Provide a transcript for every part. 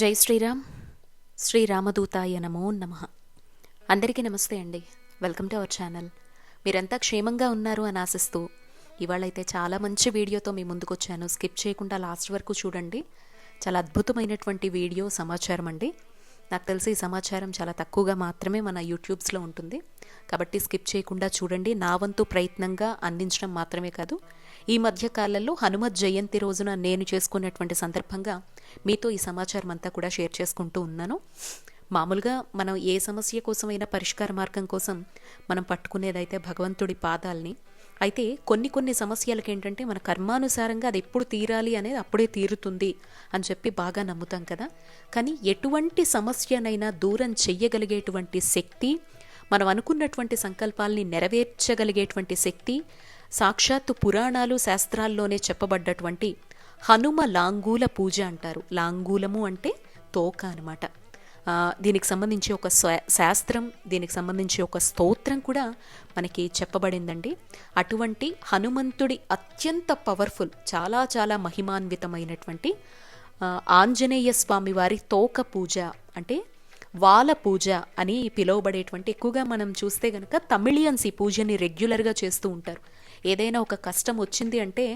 జై శ్రీరామ్. శ్రీరామదూతాయ నమో నమ. అందరికీ నమస్తే అండి. Welcome to our channel. మీరంతా క్షేమంగా ఉన్నారు అని ఆశిస్తూ ఇవాళైతే చాలా మంచి వీడియోతో మీ ముందుకు వచ్చాను స్కిప్ చేయకుండా లాస్ట్ వరకు చూడండి. చాలా అద్భుతమైనటువంటి వీడియో సమాచారం అండి. నాకు తెలిసి ఈ సమాచారం చాలా తక్కువగా మాత్రమే మన యూట్యూబ్స్లో ఉంటుంది. కాబట్టి స్కిప్ చేయకుండా చూడండి. నా వంతు ప్రయత్నంగా అందించడం మాత్రమే కాదు. ఈ మధ్య కాలంలో హనుమత్ జయంతి రోజున నేను చేసుకున్నటువంటి సందర్భంగా మీతో ఈ సమాచారం అంతా కూడా షేర్ చేసుకుంటూ ఉన్నాను. మామూలుగా మనం ఏ సమస్య కోసమైనా పరిష్కార మార్గం కోసం మనం పట్టుకునేదైతే భగవంతుడి పాదాల్ని అయితే కొన్ని కొన్ని సమస్యలకి ఏంటంటే మన కర్మానుసారంగా అది ఎప్పుడు తీరాలి అనేది అప్పుడే తీరుతుంది అని చెప్పి బాగా నమ్ముతాం కదా. కానీ ఎటువంటి సమస్యనైనా దూరం చెయ్యగలిగేటువంటి శక్తి మనం అనుకున్నటువంటి సంకల్పాల్ని నెరవేర్చగలిగేటువంటి శక్తి సాక్షాత్తు పురాణాలు శాస్త్రాల్లోనే చెప్పబడ్డటువంటి హనుమ లాంగూల పూజ అంటారు. లాంగూలము అంటే తోక అనమాట దీనికి సంబంధించి ఒక శా- శాస్త్రం దీనికి సంబంధించి ఒక స్తోత్రం కూడా మనకి చెప్పబడిందండి. అటువంటి హనుమంతుడి అత్యంత పవర్ఫుల్ చాలా చాలా మహిమాన్వితమైనటువంటి ఆంజనేయ స్వామి వారి తోక పూజ అంటే వాల పూజ అని పిలువబడేటువంటి ఎక్కువగా మనం చూస్తే గనక తమిళియన్స్ ఈ పూజని రెగ్యులర్గా చేస్తూ ఉంటారు. ఏదైనా ఒక కష్టం వచ్చింది అంటే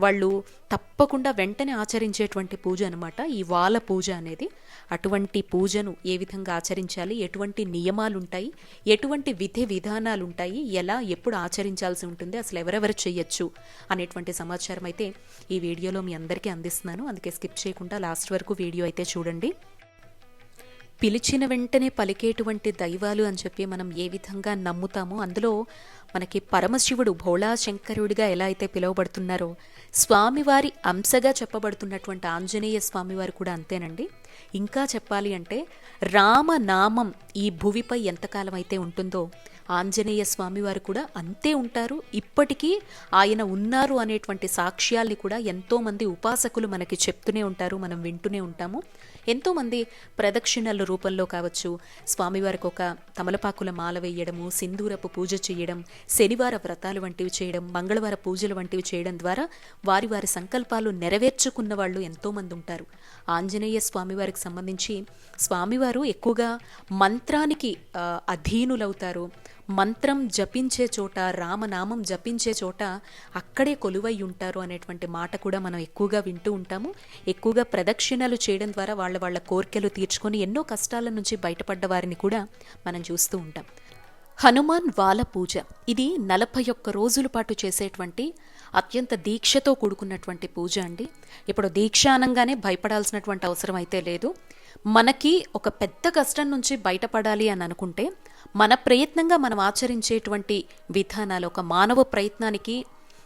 వాళ్ళు తప్పకుండా వెంటనే ఆచరించేటువంటి పూజ అనమాట ఈ వాల పూజ అనేది అటువంటి పూజను ఏ విధంగా ఆచరించాలి? ఎటువంటి నియమాలు ఉంటాయి ఎటువంటి విధి విధానాలు ఉంటాయి ఎలా ఎప్పుడు ఆచరించాల్సి ఉంటుంది? అసలు ఎవరెవరు చేయొచ్చు అనేటువంటి సమాచారం అయితే ఈ వీడియోలో మీ అందరికీ అందిస్తున్నాను. అందుకే స్కిప్ చేయకుండా లాస్ట్ వరకు వీడియో అయితే చూడండి. పిలిచిన వెంటనే పలికేటువంటి దైవాలు అని చెప్పి మనం ఏ విధంగా నమ్ముతామో అందులో మనకి పరమశివుడు భోళాశంకరుడిగా ఎలా అయితే పిలువబడుతున్నారో స్వామివారి అంశగా చెప్పబడుతున్నటువంటి ఆంజనేయ స్వామివారు కూడా అంతేనండి. ఇంకా చెప్పాలి అంటే రామనామం ఈ భూమిపై ఎంతకాలం అయితే ఉంటుందో ఆంజనేయ స్వామివారు కూడా అంతే ఉంటారు. ఇప్పటికీ ఆయన ఉన్నారు అనేటువంటి సాక్ష్యాల్ని కూడా ఎంతోమంది ఉపాసకులు మనకి చెప్తూనే ఉంటారు మనం వింటూనే ఉంటాము. ఎంతోమంది ప్రదక్షిణల రూపంలో కావచ్చు. స్వామివారికి ఒక తమలపాకుల మాల వేయడము సింధూరపు పూజ చేయడం శనివార వ్రతాలు వంటివి చేయడం మంగళవార పూజలు వంటివి చేయడం ద్వారా వారి వారి సంకల్పాలు నెరవేర్చుకున్న వాళ్ళు ఎంతోమంది ఉంటారు. ఆంజనేయ స్వామివారికి సంబంధించి స్వామివారు ఎక్కువగా మంత్రానికి అధీనులవుతారు. మంత్రం జపించే చోట రామనామం జపించే చోట అక్కడే కొలువై ఉంటారు అనేటువంటి మాట కూడా మనం ఎక్కువగా వింటూ ఉంటాము. ఎక్కువగా ప్రదక్షిణలు చేయడం ద్వారా వాళ్ళ వాళ్ళ కోరికలు తీర్చుకొని ఎన్నో కష్టాల నుంచి బయటపడ్డ వారిని కూడా మనం చూస్తూ ఉంటాం. హనుమాన్ వాల పూజ. ఇది నలభై ఒక్క రోజుల పాటు చేసేటువంటి అత్యంత దీక్షతో కూడుకున్నటువంటి పూజ అండి. ఇప్పుడు దీక్ష అనగానే భయపడాల్సినటువంటి అవసరం అయితే లేదు. మనకి ఒక పెద్ద కష్టం నుంచి బయటపడాలి అని అనుకుంటే మన ప్రయత్నంగా మనం ఆచరించేటువంటి విధానాలు ఒక మానవ ప్రయత్నానికి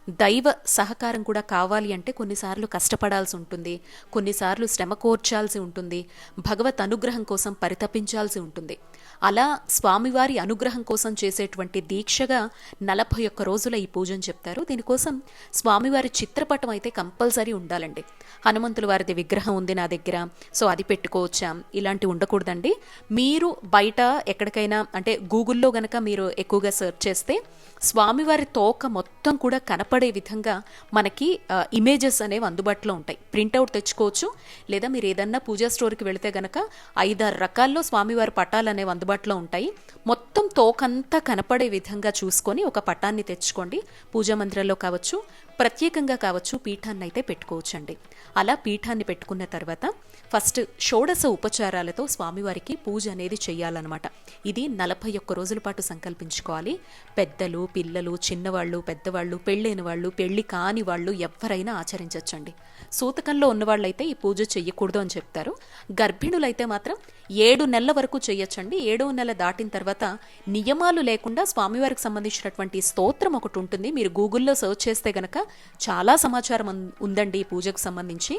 దైవ సహకారం కూడా కావాలి అంటే కొన్నిసార్లు కష్టపడాల్సి ఉంటుంది. కొన్నిసార్లు శ్రమ కోర్చాల్సి ఉంటుంది. భగవత్ అనుగ్రహం కోసం పరితపించాల్సి ఉంటుంది. అలా స్వామివారి అనుగ్రహం కోసం చేసేటువంటి దీక్షగా నలభై ఒక్క రోజుల ఈ పూజను చెప్తారు. దీనికోసం స్వామివారి చిత్రపటం అయితే కంపల్సరీ ఉండాలండి. హనుమంతుల వారిది విగ్రహం ఉంది నా దగ్గర సో అది పెట్టుకోవచ్చా? ఇలాంటివి ఉండకూడదండి. మీరు బయట ఎక్కడికైనా అంటే గూగుల్లో గనక మీరు ఎక్కువగా సెర్చ్ చేస్తే స్వామివారి తోక మొత్తం కూడా కనపడే విధంగా మనకి ఇమేజెస్ అనేవి అందుబాటులో ఉంటాయి. ప్రింట్అవుట్ తెచ్చుకోవచ్చు. లేదా మీరు ఏదన్నా పూజా స్టోర్కి వెళితే గనక ఐదారు రకాల్లో స్వామివారి పటాలు అనేవి అందుబాటులో ఉంటాయి. మొత్తం తోకంతా కనపడే విధంగా చూసుకొని ఒక పటాన్ని తెచ్చుకోండి. పూజా మందిరంలో కావచ్చు ప్రత్యేకంగా కావచ్చు పీఠాన్ని అయితే పెట్టుకోవచ్చండి. అలా పీఠాన్ని పెట్టుకున్న తర్వాత ఫస్ట్ షోడశ ఉపచారాలతో స్వామివారికి పూజ అనేది చేయాలన్నమాట. ఇది నలభై ఒక్క రోజుల పాటు సంకల్పించుకోవాలి. పెద్దలు పిల్లలు చిన్నవాళ్ళు పెద్దవాళ్ళు పెళ్ళైన వాళ్ళు పెళ్ళి కాని వాళ్ళు ఎవరైనా ఆచరించవచ్చండి సూతకంలో ఉన్నవాళ్ళైతే ఈ పూజ చెయ్యకూడదు అని చెప్తారు. గర్భిణులైతే మాత్రం ఏడు నెలల వరకు చేయొచ్చండి ఏడవ నెల దాటిన తర్వాత నియమాలు లేకుండా స్వామివారికి సంబంధించినటువంటి స్తోత్రం ఒకటి ఉంటుంది. మీరు గూగుల్లో సెర్చ్ చేస్తే గనక చాలా సమాచారం ఉందండి ఈ పూజకు సంబంధించి.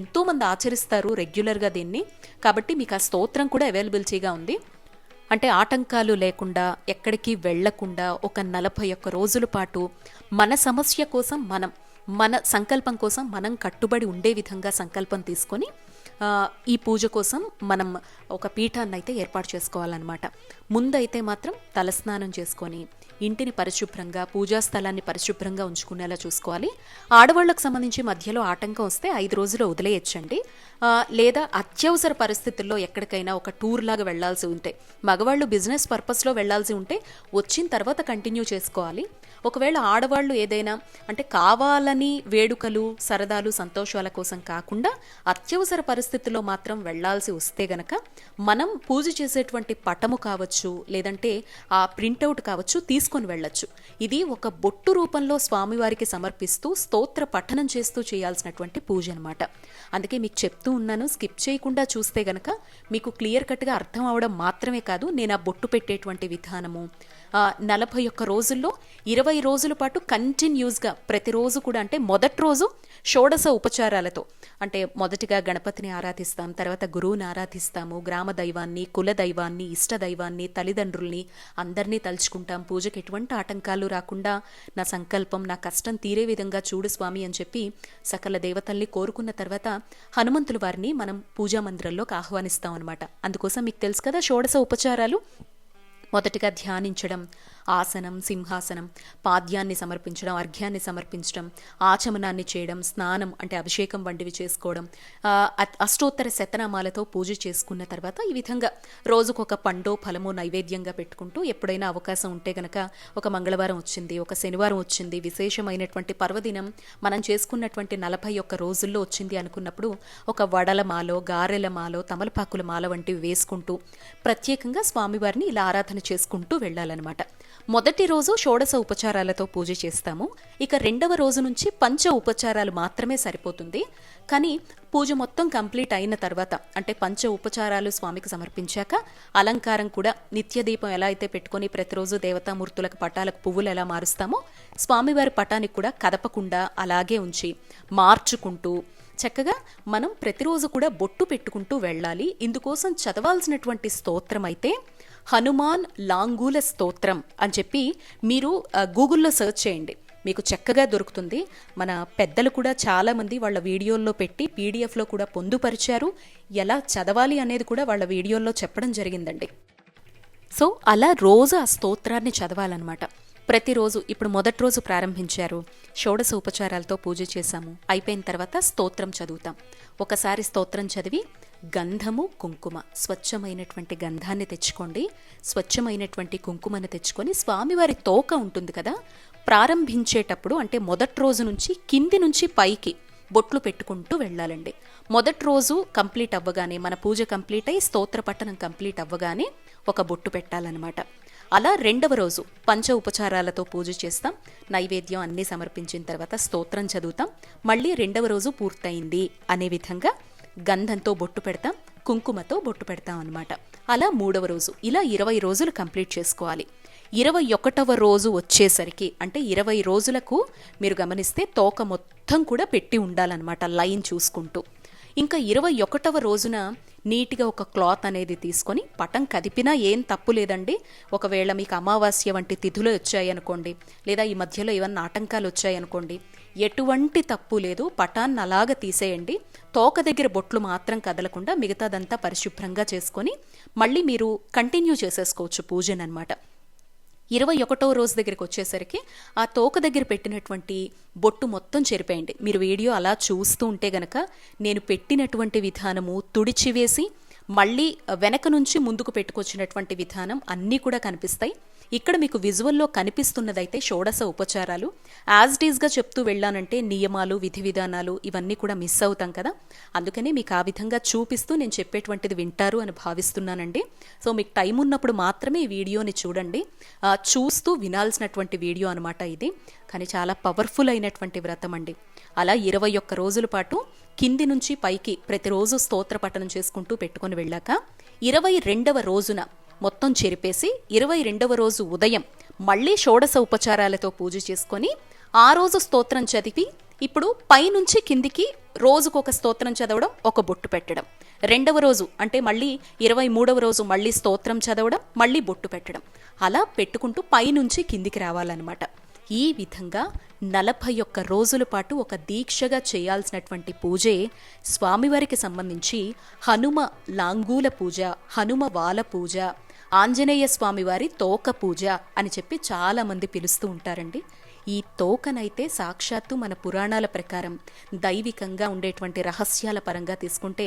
ఎంతోమంది ఆచరిస్తారు రెగ్యులర్గా దీన్ని. కాబట్టి మీకు ఆ స్తోత్రం కూడా అవైలబిలిటీగా ఉంది. అంటే ఆటంకాలు లేకుండా ఎక్కడికి వెళ్ళకుండా ఒక నలభై ఒక్క రోజుల పాటు మన సమస్య కోసం మనం మన సంకల్పం కోసం మనం కట్టుబడి ఉండే విధంగా సంకల్పం తీసుకొని ఈ పూజ కోసం మనం ఒక పీఠాన్ని అయితే ఏర్పాటు చేసుకోవాలన్నమాట. ముందైతే మాత్రం తలస్నానం చేసుకొని ఇంటిని పరిశుభ్రంగా పూజా స్థలాన్ని పరిశుభ్రంగా ఉంచుకునేలా చూసుకోవాలి. ఆడవాళ్ళకు సంబంధించి మధ్యలో ఆటంకం వస్తే ఐదు రోజులు వదిలేయచ్చండి. లేదా అత్యవసర పరిస్థితుల్లో ఎక్కడికైనా ఒక టూర్ లాగా వెళ్ళాల్సి ఉంటే మగవాళ్ళు బిజినెస్ పర్పస్లో వెళ్ళాల్సి ఉంటే వచ్చిన తర్వాత కంటిన్యూ చేసుకోవాలి. ఒకవేళ ఆడవాళ్ళు ఏదైనా అంటే కావాలని వేడుకలు సరదాలు సంతోషాల కోసం కాకుండా అత్యవసర పరిస్థితుల్లో మాత్రం వెళ్ళాల్సి వస్తే గనక మనం పూజ చేసేటువంటి పటము కావచ్చు లేదంటే ఆ ప్రింటౌట్ కావచ్చు తీసుకొని వెళ్ళొచ్చు. ఇది ఒక బొట్టు రూపంలో స్వామివారికి సమర్పిస్తూ స్తోత్ర పఠనం చేస్తూ చేయాల్సినటువంటి పూజ అనమాట అందుకే మీకు చెప్తూ ఉన్నాను స్కిప్ చేయకుండా చూస్తే గనక మీకు క్లియర్ కట్గా అర్థం అవడం మాత్రమే కాదు నేను ఆ బొట్టు పెట్టేటువంటి విధానము నలభై ఒక్క రోజుల్లో ఇరవై రోజుల పాటు కంటిన్యూస్గా ప్రతిరోజు కూడా అంటే మొదటి రోజు షోడశ ఉపచారాలతో. అంటే మొదటిగా గణపతిని ఆరాధిస్తాం తర్వాత గురువుని ఆరాధిస్తాము గ్రామ దైవాన్ని కుల దైవాన్ని ఇష్ట దైవాన్ని తల్లిదండ్రుల్ని అందరినీ తలుచుకుంటాం. పూజకి ఎటువంటి ఆటంకాలు రాకుండా నా సంకల్పం నా కష్టం తీరే విధంగా చూడు స్వామి అని చెప్పి సకల దేవతల్ని కోరుకున్న తర్వాత హనుమంతుల వారిని మనం పూజా మందిరంలోకి ఆహ్వానిస్తాం అనమాట అందుకోసం మీకు తెలుసు కదా షోడశ ఉపచారాలు. మొదటిగా ధ్యానించడం ఆసనం సింహాసనం పాద్యాన్ని సమర్పించడం అర్ఘ్యాన్ని సమర్పించడం ఆచమనాన్ని చేయడం స్నానం అంటే అభిషేకం వంటివి చేసుకోవడం అష్టోత్తర శతనామాలతో పూజ చేసుకున్న తర్వాత ఈ విధంగా రోజుకొక పండో ఫలమో నైవేద్యంగా పెట్టుకుంటూ ఎప్పుడైనా అవకాశం ఉంటే గనక ఒక మంగళవారం వచ్చింది ఒక శనివారం వచ్చింది విశేషమైనటువంటి పర్వదినం మనం చేసుకున్నటువంటి నలభై ఒక్క రోజుల్లో వచ్చింది అనుకున్నప్పుడు ఒక వడల మాలో గారెల మాలో తమలపాకుల మాల వంటివి వేసుకుంటూ ప్రత్యేకంగా స్వామివారిని ఇలా ఆరాధన చేసుకుంటూ వెళ్ళాలన్నమాట. మొదటి రోజు షోడశ ఉపచారాలతో పూజ చేస్తాము. ఇక రెండవ రోజు నుంచి పంచ ఉపచారాలు మాత్రమే సరిపోతుంది. కానీ పూజ మొత్తం కంప్లీట్ అయిన తర్వాత అంటే పంచ ఉపచారాలు స్వామికి సమర్పించాక అలంకారం కూడా నిత్య దీపం ఎలా అయితే పెట్టుకొని ప్రతిరోజు దేవతామూర్తులకు పటాలకు పువ్వులు ఎలా మారుస్తామో స్వామివారి పటానికి కూడా కదపకుండా అలాగే ఉంచి మార్చుకుంటూ చక్కగా మనం ప్రతిరోజు కూడా బొట్టు పెట్టుకుంటూ వెళ్ళాలి. ఇందుకోసం చదవాల్సినటువంటి స్తోత్రం అయితే హనుమాన్ లాంగూల స్తోత్రం అని చెప్పి మీరు గూగుల్లో సెర్చ్ చేయండి. మీకు చక్కగా దొరుకుతుంది. మన పెద్దలు కూడా చాలామంది వాళ్ళ వీడియోల్లో పెట్టి పీడిఎఫ్లో కూడా పొందుపరిచారు. ఎలా చదవాలి అనేది కూడా వాళ్ళ వీడియోల్లో చెప్పడం జరిగిందండి. సో అలా రోజు ఆ స్తోత్రాన్ని చదవాలన్నమాట. ప్రతిరోజు ఇప్పుడు మొదటి రోజు ప్రారంభించారు. షోడశ ఉపచారాలతో పూజ చేశాము. అయిపోయిన తర్వాత స్తోత్రం చదువుతాం. ఒకసారి స్తోత్రం చదివి గంధము కుంకుమ. స్వచ్ఛమైనటువంటి గంధాన్ని తెచ్చుకోండి. స్వచ్ఛమైనటువంటి కుంకుమను తెచ్చుకొని స్వామివారి తోక ఉంటుంది కదా ప్రారంభించేటప్పుడు అంటే మొదటి రోజు నుంచి కింది నుంచి పైకి బొట్లు పెట్టుకుంటూ వెళ్ళాలండి. మొదటి రోజు కంప్లీట్ అవ్వగానే మన పూజ కంప్లీట్ అయి స్తోత్ర పట్టణం కంప్లీట్ అవ్వగానే ఒక బొట్టు పెట్టాలన్నమాట. అలా రెండవ రోజు పంచ ఉపచారాలతో పూజ చేస్తాం. నైవేద్యం అన్నీ సమర్పించిన తర్వాత స్తోత్రం చదువుతాం. మళ్ళీ రెండవ రోజు పూర్తయింది అనే విధంగా గంధంతో బొట్టు పెడతాం కుంకుమతో బొట్టు పెడతాం అనమాట అలా మూడవ రోజు ఇలా ఇరవై రోజులు కంప్లీట్ చేసుకోవాలి. ఇరవై ఒకటవ రోజు వచ్చేసరికి అంటే ఇరవై రోజులకు మీరు గమనిస్తే తోక మొత్తం కూడా పెట్టి ఉండాలన్నమాట లైన్ చూసుకుంటూ. ఇంకా ఇరవై ఒకటవ రోజున నీట్గా ఒక క్లాత్ అనేది తీసుకొని పటం కదిపినా ఏం తప్పు లేదండి. ఒకవేళ మీకు అమావాస్య వంటి తిథులు వచ్చాయనుకోండి లేదా ఈ మధ్యలో ఏమన్నా ఆటంకాలు వచ్చాయనుకోండి ఎటువంటి తప్పు లేదు. పటాన్ని అలాగ తీసేయండి. తోక దగ్గర బొట్లు మాత్రం కదలకుండా మిగతాదంతా పరిశుభ్రంగా చేసుకొని మళ్ళీ మీరు కంటిన్యూ చేసేసుకోవచ్చు పూజనమాట ఇరవై ఒకటో రోజు దగ్గరికి వచ్చేసరికి ఆ తోక దగ్గర పెట్టినటువంటి బొట్టు మొత్తం చెరిపేయండి. మీరు వీడియో అలా చూస్తూ ఉంటే గనక నేను పెట్టినటువంటి విధానము తుడిచివేసి మళ్ళీ వెనక నుంచి ముందుకు పెట్టుకొచ్చినటువంటి విధానం అన్నీ కూడా కనిపిస్తాయి. ఇక్కడ మీకు విజువల్లో కనిపిస్తున్నదైతే షోడశ ఉపచారాలు. యాజ్ డీజ్గా చెప్తూ వెళ్ళానంటే నియమాలు విధి విధానాలు ఇవన్నీ కూడా మిస్ అవుతాం కదా. అందుకని మీకు ఆ విధంగా చూపిస్తూ నేను చెప్పేటువంటిది వింటారు అని భావిస్తున్నానండి. సో మీకు టైం ఉన్నప్పుడు మాత్రమే ఈ వీడియోని చూడండి. చూస్తూ వినాల్సినటువంటి వీడియో అనమాట ఇది. కానీ చాలా పవర్ఫుల్ అయినటువంటి వ్రతం అండి. అలా ఇరవై ఒక్క రోజుల పాటు కింది నుంచి పైకి ప్రతిరోజు స్తోత్ర పఠనం చేసుకుంటూ పెట్టుకొని వెళ్ళాక ఇరవై రెండవ రోజున మొత్తం చెరిపేసి ఇరవై రెండవ రోజు ఉదయం మళ్ళీ షోడశ ఉపచారాలతో పూజ చేసుకొని ఆ రోజు స్తోత్రం చదివి ఇప్పుడు పైనుంచి కిందికి రోజుకొక స్తోత్రం చదవడం ఒక బొట్టు పెట్టడం. రెండవ రోజు అంటే మళ్ళీ ఇరవై మూడవ రోజు మళ్ళీ స్తోత్రం చదవడం మళ్ళీ బొట్టు పెట్టడం. అలా పెట్టుకుంటూ పైనుంచి కిందికి రావాలన్నమాట. ఈ విధంగా నలభై ఒక్క రోజుల పాటు ఒక దీక్షగా చేయాల్సినటువంటి పూజే స్వామివారికి సంబంధించి హనుమ లాంగూల పూజ హనుమ వాల పూజ ఆంజనేయ స్వామివారి తోక పూజ అని చెప్పి చాలామంది పిలుస్తూ ఉంటారండి. ఈ తోకనైతే సాక్షాత్తు మన పురాణాల ప్రకారం దైవికంగా ఉండేటువంటి రహస్యాల పరంగా తీసుకుంటే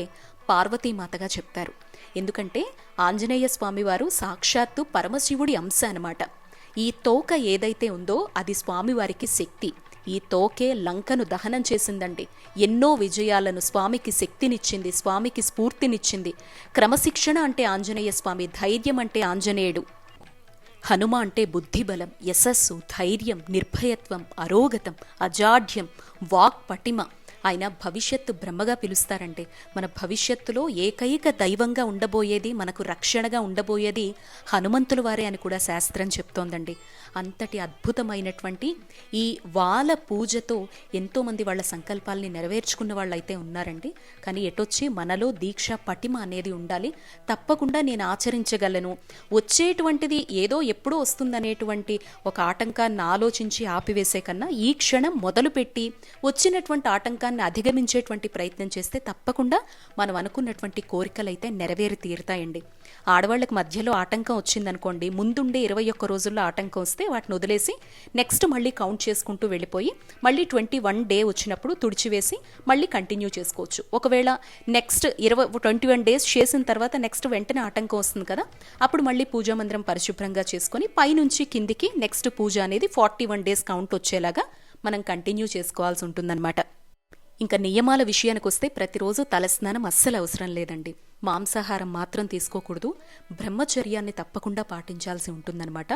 పార్వతీమాతగా చెప్తారు. ఎందుకంటే ఆంజనేయ స్వామివారు సాక్షాత్తు పరమశివుడి అంశ అనమాట ఈ తోక ఏదైతే ఉందో అది స్వామివారికి శక్తి. ఈ తోకే లంకను దహనం చేసిందండి. ఎన్నో విజయాలను స్వామికి శక్తినిచ్చింది స్వామికి స్ఫూర్తినిచ్చింది. క్రమశిక్షణ అంటే ఆంజనేయ స్వామి ధైర్యం అంటే ఆంజనేయుడు. హనుమ అంటే బుద్ధిబలం యశస్సు ధైర్యం నిర్భయత్వం అరోగతం అజాఢ్యం వాక్ పటిమ. ఆయన భవిష్యత్తు బ్రహ్మగా పిలుస్తారంటే మన భవిష్యత్తులో ఏకైక దైవంగా ఉండబోయేది మనకు రక్షణగా ఉండబోయేది హనుమంతుల వారే అని కూడా శాస్త్రం చెప్తోందండి. అంతటి అద్భుతమైనటువంటి ఈ వాల పూజతో ఎంతోమంది వాళ్ళ సంకల్పాల్ని నెరవేర్చుకున్న వాళ్ళు అయితే ఉన్నారండి. కానీ ఎటొచ్చి మనలో దీక్ష పటిమ అనేది ఉండాలి. తప్పకుండా నేను ఆచరించగలను. వచ్చేటువంటిది ఏదో ఎప్పుడో వస్తుందనేటువంటి ఒక ఆటంకాన్ని ఆలోచించి ఆపివేసే కన్నా ఈ క్షణం మొదలుపెట్టి వచ్చినటువంటి ఆటంకాన్ని అధిగమించేటువంటి ప్రయత్నం చేస్తే తప్పకుండా మనం అనుకున్నటువంటి కోరికలు అయితే నెరవేరి తీరుతాయండి. ఆడవాళ్ళకి మధ్యలో ఆటంకం వచ్చిందనుకోండి ముందుండే ఇరవై ఒక్క రోజుల్లో ఆటంకం వస్తే వాటిని వదిలేసి నెక్స్ట్ మళ్ళీ కౌంట్ చేసుకుంటూ వెళ్ళిపోయి మళ్ళీ ట్వంటీ వన్ డే వచ్చినప్పుడు తుడిచివేసి మళ్ళీ కంటిన్యూ చేసుకోవచ్చు. ఒకవేళ నెక్స్ట్ ఇరవై ట్వంటీ వన్ డేస్ చేసిన తర్వాత నెక్స్ట్ వెంటనే ఆటంకం వస్తుంది కదా అప్పుడు మళ్ళీ పూజా మందిరం పరిశుభ్రంగా చేసుకొని పైనుంచి కిందికి నెక్స్ట్ పూజ అనేది ఫార్టీ వన్ డేస్ కౌంట్ వచ్చేలాగా మనం కంటిన్యూ చేసుకోవాల్సి ఉంటుందన్నమాట. ఇంకా నియమాల విషయానికి వస్తే ప్రతిరోజు తలస్నానం అస్సలు అవసరం లేదండి. మాంసాహారం మాత్రం తీసుకోకూడదు. బ్రహ్మచర్యాన్ని తప్పకుండా పాటించాల్సి ఉంటుందన్నమాట.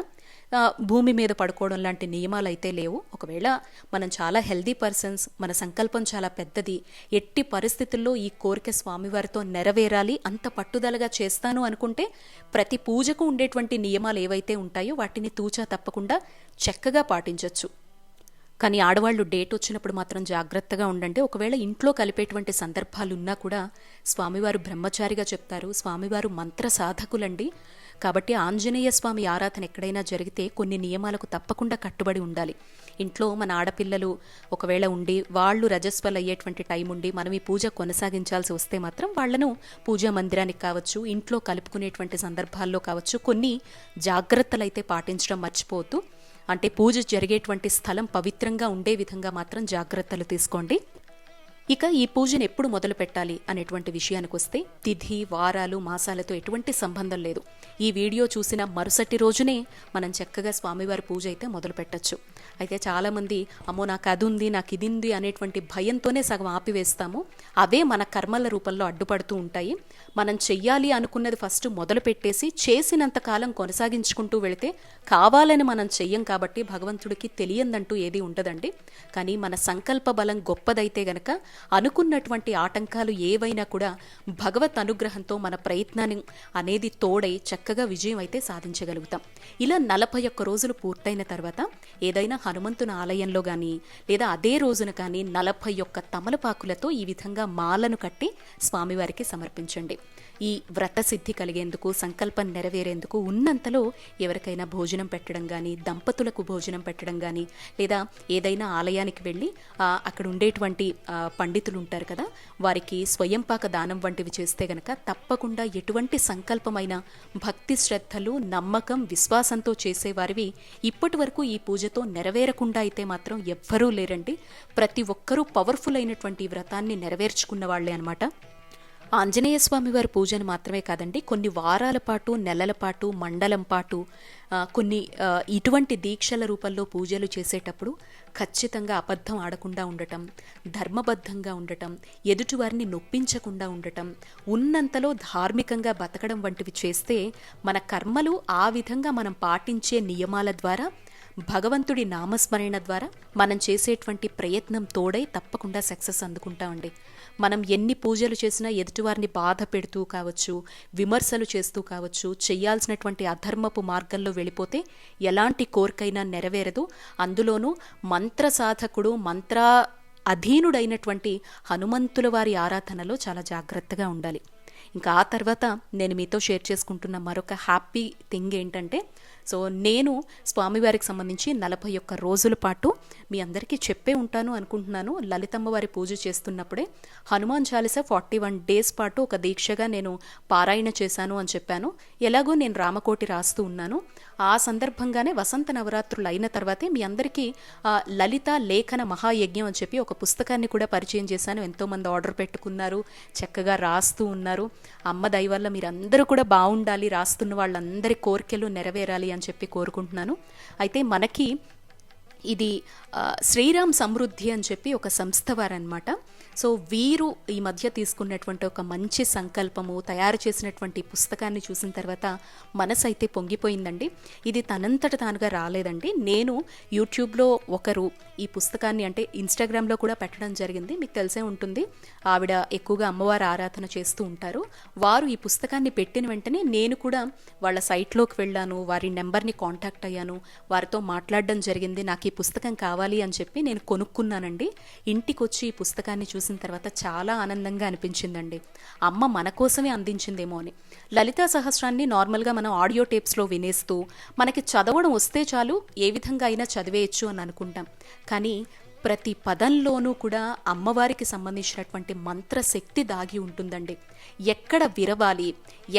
భూమి మీద పడుకోవడం లాంటి నియమాలు అయితే లేవు. ఒకవేళ మనం చాలా హెల్దీ పర్సన్స్ మన సంకల్పం చాలా పెద్దది ఎట్టి పరిస్థితుల్లో ఈ కోరిక స్వామివారితో నెరవేరాలి అంత పట్టుదలగా చేస్తాను అనుకుంటే ప్రతి పూజకు ఉండేటువంటి నియమాలు ఏవైతే ఉంటాయో వాటిని తూచా తప్పకుండా చక్కగా పాటించవచ్చు కానీ ఆడవాళ్ళు డేట్ వచ్చినప్పుడు మాత్రం జాగ్రత్తగా ఉండండి. ఒకవేళ ఇంట్లో కలిపేటువంటి సందర్భాలు ఉన్నా కూడా స్వామివారు బ్రహ్మచారిగా చెప్తారు. స్వామివారు మంత్ర సాధకులండి. కాబట్టి ఆంజనేయ స్వామి ఆరాధన ఎక్కడైనా జరిగితే కొన్ని నియమాలకు తప్పకుండా కట్టుబడి ఉండాలి. ఇంట్లో మన ఆడపిల్లలు ఒకవేళ ఉండి వాళ్ళు రజస్వలు అయ్యేటువంటి టైం ఉండి మనం ఈ పూజ కొనసాగించాల్సి వస్తే మాత్రం వాళ్ళను పూజా మందిరానికి కావచ్చు ఇంట్లో కలుపుకునేటువంటి సందర్భాల్లో కావచ్చు కొన్ని జాగ్రత్తలు అయితే పాటించడం మర్చిపోవద్దు. అంటే పూజ జరిగేటువంటి స్థలం పవిత్రంగా ఉండే విధంగా మాత్రం జాగ్రత్తలు తీసుకోండి. ఇక ఈ పూజను ఎప్పుడు మొదలు పెట్టాలి అనేటువంటి విషయానికి వస్తే తిథి వారాలు మాసాలతో ఎటువంటి సంబంధం లేదు. ఈ వీడియో చూసిన మరుసటి రోజునే మనం చక్కగా స్వామివారి పూజ అయితే మొదలు పెట్టచ్చు. అయితే చాలామంది అమ్మో నాకు అది ఉంది నాకు ఇది ఉంది అనేటువంటి భయంతోనే సగం ఆపివేస్తాము. అవే మన కర్మల రూపంలో అడ్డుపడుతూ ఉంటాయి. మనం చెయ్యాలి అనుకున్నది ఫస్ట్ మొదలు పెట్టేసి చేసినంత కాలం కొనసాగించుకుంటూ వెళితే కావాలని మనం చెయ్యం కాబట్టి భగవంతుడికి తెలియందంటూ ఏది ఉండదండి. కానీ మన సంకల్ప బలం గొప్పదైతే గనక అనుకున్నటువంటి ఆటంకాలు ఏవైనా కూడా భగవత్ అనుగ్రహంతో మన ప్రయత్నాన్ని అనేది తోడై చక్కగా విజయం అయితే సాధించగలుగుతాం. ఇలా నలభై ఒక్క రోజులు పూర్తయిన తర్వాత ఏదైనా హనుమంతుని ఆలయంలో కానీ లేదా అదే రోజున కానీ నలభై ఒక్క తమలపాకులతో ఈ విధంగా మాలను కట్టి స్వామివారికి సమర్పించండి. ఈ వ్రత సిద్ధి కలిగేందుకు సంకల్పం నెరవేరేందుకు ఉన్నంతలో ఎవరికైనా భోజనం పెట్టడం కానీ దంపతులకు భోజనం పెట్టడం కానీ లేదా ఏదైనా ఆలయానికి వెళ్ళి అక్కడ ఉండేటువంటి పండితులు ఉంటారు కదా వారికి స్వయంపాక దానం వంటివి చేస్తే గనక తప్పకుండా ఎటువంటి సంకల్పమైన భక్తి శ్రద్ధలు నమ్మకం విశ్వాసంతో చేసేవారివి ఇప్పటి వరకు ఈ పూజతో నెరవేరకుండా అయితే మాత్రం ఎవ్వరూ లేరండి. ప్రతి ఒక్కరూ పవర్ఫుల్ అయినటువంటి వ్రతాన్ని నెరవేర్చుకున్న వాళ్ళే అనమాట ఆంజనేయ స్వామి వారి పూజను మాత్రమే కాదండి కొన్ని వారాల పాటు నెలల పాటు మండలం పాటు కొన్ని ఇటువంటి దీక్షల రూపంలో పూజలు చేసేటప్పుడు ఖచ్చితంగా అబద్ధం ఆడకుండా ఉండటం ధర్మబద్ధంగా ఉండటం ఎదుటివారిని నొప్పించకుండా ఉండటం ఉన్నంతలో ధార్మికంగా బతకడం వంటివి చేస్తే మన కర్మలు ఆ విధంగా మనం పాటించే నియమాల ద్వారా భగవంతుడి నామస్మరణ ద్వారా మనం చేసేటువంటి ప్రయత్నం తోడై తప్పకుండా సక్సెస్ అందుకుంటామండి. మనం ఎన్ని పూజలు చేసినా ఎదుటివారిని బాధ పెడుతూ కావచ్చు విమర్శలు చేస్తూ కావచ్చు చేయాల్సినటువంటి అధర్మపు మార్గంలో వెళ్ళిపోతే ఎలాంటి కోరికైనా నెరవేరదు. అందులోనూ మంత్ర సాధకుడు మంత్ర అధీనుడైనటువంటి హనుమంతుల వారి ఆరాధనలో చాలా జాగ్రత్తగా ఉండాలి. ఇంకా ఆ తర్వాత నేను మీతో షేర్ చేసుకుంటున్న మరొక హ్యాపీ థింగ్ ఏంటంటే సో నేను స్వామివారికి సంబంధించి నలభై ఒక్క రోజుల పాటు మీ అందరికీ చెప్పే ఉంటాను అనుకుంటున్నాను. లలితమ్మ వారి పూజ చేస్తున్నప్పుడే Hanuman Chalisa forty one days పాటు ఒక దీక్షగా నేను పారాయణ చేశాను అని చెప్పాను. ఎలాగో నేను రామకోటి రాస్తూ ఉన్నాను. ఆ సందర్భంగానే వసంత నవరాత్రులు అయిన తర్వాతే మీ అందరికీ లలిత లేఖన మహాయజ్ఞం అని చెప్పి ఒక పుస్తకాన్ని కూడా పరిచయం చేశాను. ఎంతోమంది ఆర్డర్ పెట్టుకున్నారు చక్కగా రాస్తూ ఉన్నారు. అమ్మ దయ వల్ల మీరందరూ కూడా బాగుండాలి రాస్తున్న వాళ్ళందరి కోరికలు నెరవేరాలి అని చెప్పి కోరుకుంటున్నాను. అయితే మనకి ఇది ఆ, శ్రీరామ్ సమృద్ధి అని చెప్పి ఒక సంస్థ వారనమాట సో వీరు ఈ మధ్య తీసుకున్నటువంటి ఒక మంచి సంకల్పము తయారు చేసినటువంటి పుస్తకాన్ని చూసిన తర్వాత మనసు అయితే పొంగిపోయిందండి. ఇది తనంతట తానుగా రాలేదండి. నేను యూట్యూబ్లో ఒకరు ఈ పుస్తకాన్ని అంటే ఇన్స్టాగ్రామ్లో కూడా పెట్టడం జరిగింది. మీకు తెలిసే ఉంటుంది. ఆవిడ ఎక్కువగా అమ్మవారి ఆరాధన చేస్తూ ఉంటారు. వారు ఈ పుస్తకాన్ని పెట్టిన వెంటనే నేను కూడా వాళ్ళ సైట్లోకి వెళ్ళాను. వారి నెంబర్ని కాంటాక్ట్ అయ్యాను. వారితో మాట్లాడడం జరిగింది. నాకు ఈ పుస్తకం కావాలి అని చెప్పి నేను కొనుక్కున్నానండి. ఇంటికి వచ్చి ఈ పుస్తకాన్ని చూసిన తర్వాత చాలా ఆనందంగా అనిపించిందండి. అమ్మ మన కోసమే అందించిందేమో అని. లలితా సహస్రాన్ని నార్మల్గా మనం ఆడియో టేప్స్లో వినేస్తూ మనకి చదవడం వస్తే చాలు ఏ విధంగా అయినా చదివేయచ్చు అని అనుకుంటాం. కానీ ప్రతి పదంలోనూ కూడా అమ్మవారికి సంబంధించినటువంటి మంత్రశక్తి దాగి ఉంటుందండి. ఎక్కడ విరవాలి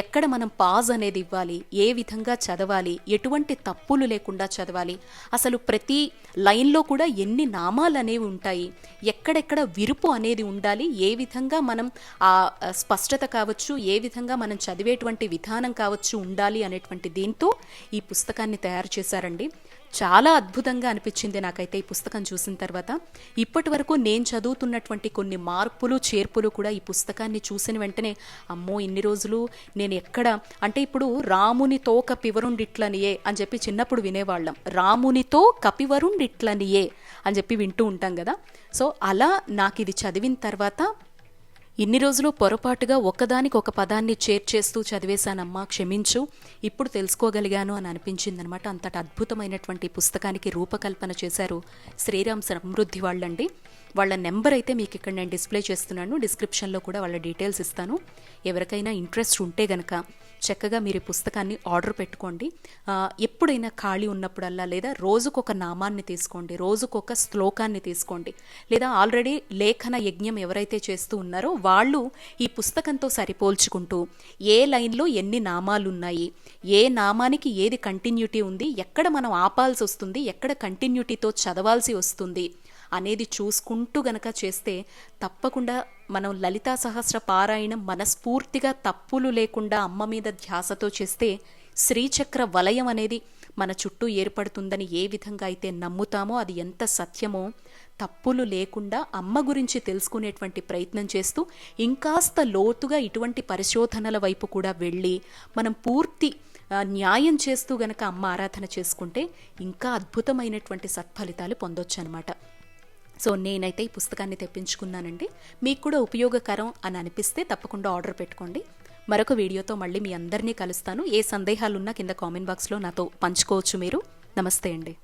ఎక్కడ మనం పాజ్ అనేది ఇవ్వాలి ఏ విధంగా చదవాలి ఎటువంటి తప్పులు లేకుండా చదవాలి అసలు ప్రతి లైన్లో కూడా ఎన్ని నామాలు అనేవి ఉంటాయి ఎక్కడెక్కడ విరుపు అనేది ఉండాలి ఏ విధంగా మనం ఆ స్పష్టత కావచ్చు ఏ విధంగా మనం చదివేటువంటి విధానం కావచ్చు ఉండాలి అనేటువంటి దీంతో ఈ పుస్తకాన్ని తయారు చేశారండి. చాలా అద్భుతంగా అనిపించింది నాకైతే ఈ పుస్తకం చూసిన తర్వాత. ఇప్పటి వరకు నేను చదువుతున్నటువంటి కొన్ని మార్పులు చేర్పులు కూడా ఈ పుస్తకాన్ని చూసిన వెంటనే అమ్మో ఇన్ని రోజులు నేను ఎక్కడ అంటే ఇప్పుడు రామునితో కపివరుండిట్లనియే అని చెప్పి చిన్నప్పుడు వినేవాళ్ళం. రామునితో కపివరుండిట్లనియే అని చెప్పి వింటూ ఉంటాం కదా. సో అలా నాకు ఇది చదివిన తర్వాత ఇన్ని రోజులు పొరపాటుగా ఒకదానికి ఒక పదాన్ని చేర్చేస్తూ చదివేశానమ్మా క్షమించు. ఇప్పుడు తెలుసుకోగలిగాను అని అనిపించిందనమాట. అంతటి అద్భుతమైనటువంటి పుస్తకానికి రూపకల్పన చేశారు శ్రీరామ్ సమృద్ధి వాళ్ళండి. వాళ్ళ నెంబర్ అయితే మీకు ఇక్కడ నేను డిస్ప్లే చేస్తున్నాను. డిస్క్రిప్షన్లో కూడా వాళ్ళ డీటెయిల్స్ ఇస్తాను. ఎవరికైనా ఇంట్రెస్ట్ ఉంటే గనక చక్కగా మీరు ఈ పుస్తకాన్ని ఆర్డర్ పెట్టుకోండి. ఎప్పుడైనా ఖాళీ ఉన్నప్పుడల్లా లేదా రోజుకొక నామాన్ని తీసుకోండి రోజుకొక శ్లోకాన్ని తీసుకోండి. లేదా ఆల్రెడీ లేఖన యజ్ఞం ఎవరైతే చేస్తూ ఉన్నారో వాళ్ళు ఈ పుస్తకంతో సరిపోల్చుకుంటూ ఏ లైన్లో ఎన్ని నామాలు ఉన్నాయి ఏ నామానికి ఏది కంటిన్యూటీ ఉంది ఎక్కడ మనం ఆపాల్సి వస్తుంది ఎక్కడ కంటిన్యూటీతో చదవాల్సి వస్తుంది అనేది చూసుకుంటూ గనక చేస్తే తప్పకుండా మనం లలితా సహస్ర పారాయణం మనస్ఫూర్తిగా తప్పులు లేకుండా అమ్మ మీద ధ్యాసతో చేస్తే శ్రీచక్ర వలయం అనేది మన చుట్టూ ఏర్పడుతుందని ఏ విధంగా అయితే నమ్ముతామో అది ఎంత సత్యమో తప్పులు లేకుండా అమ్మ గురించి తెలుసుకునేటువంటి ప్రయత్నం చేస్తూ ఇంకాస్త లోతుగా ఇటువంటి పరిశోధనల వైపు కూడా వెళ్ళి మనం పూర్తి న్యాయం చేస్తూ గనక అమ్మ ఆరాధన చేసుకుంటే ఇంకా అద్భుతమైనటువంటి సత్ఫలితాలు పొందొచ్చు అనమాట సో నేనైతే ఈ పుస్తకాన్ని తెప్పించుకున్నానండి. మీకు కూడా ఉపయోగకరం అని అనిపిస్తే తప్పకుండా ఆర్డర్ పెట్టుకోండి. మరొక వీడియోతో మళ్ళీ మీ అందరినీ కలుస్తాను. ఏ సందేహాలున్నా కింద కామెంట్ బాక్స్లో నాతో పంచుకోవచ్చు మీరు. నమస్తే అండి.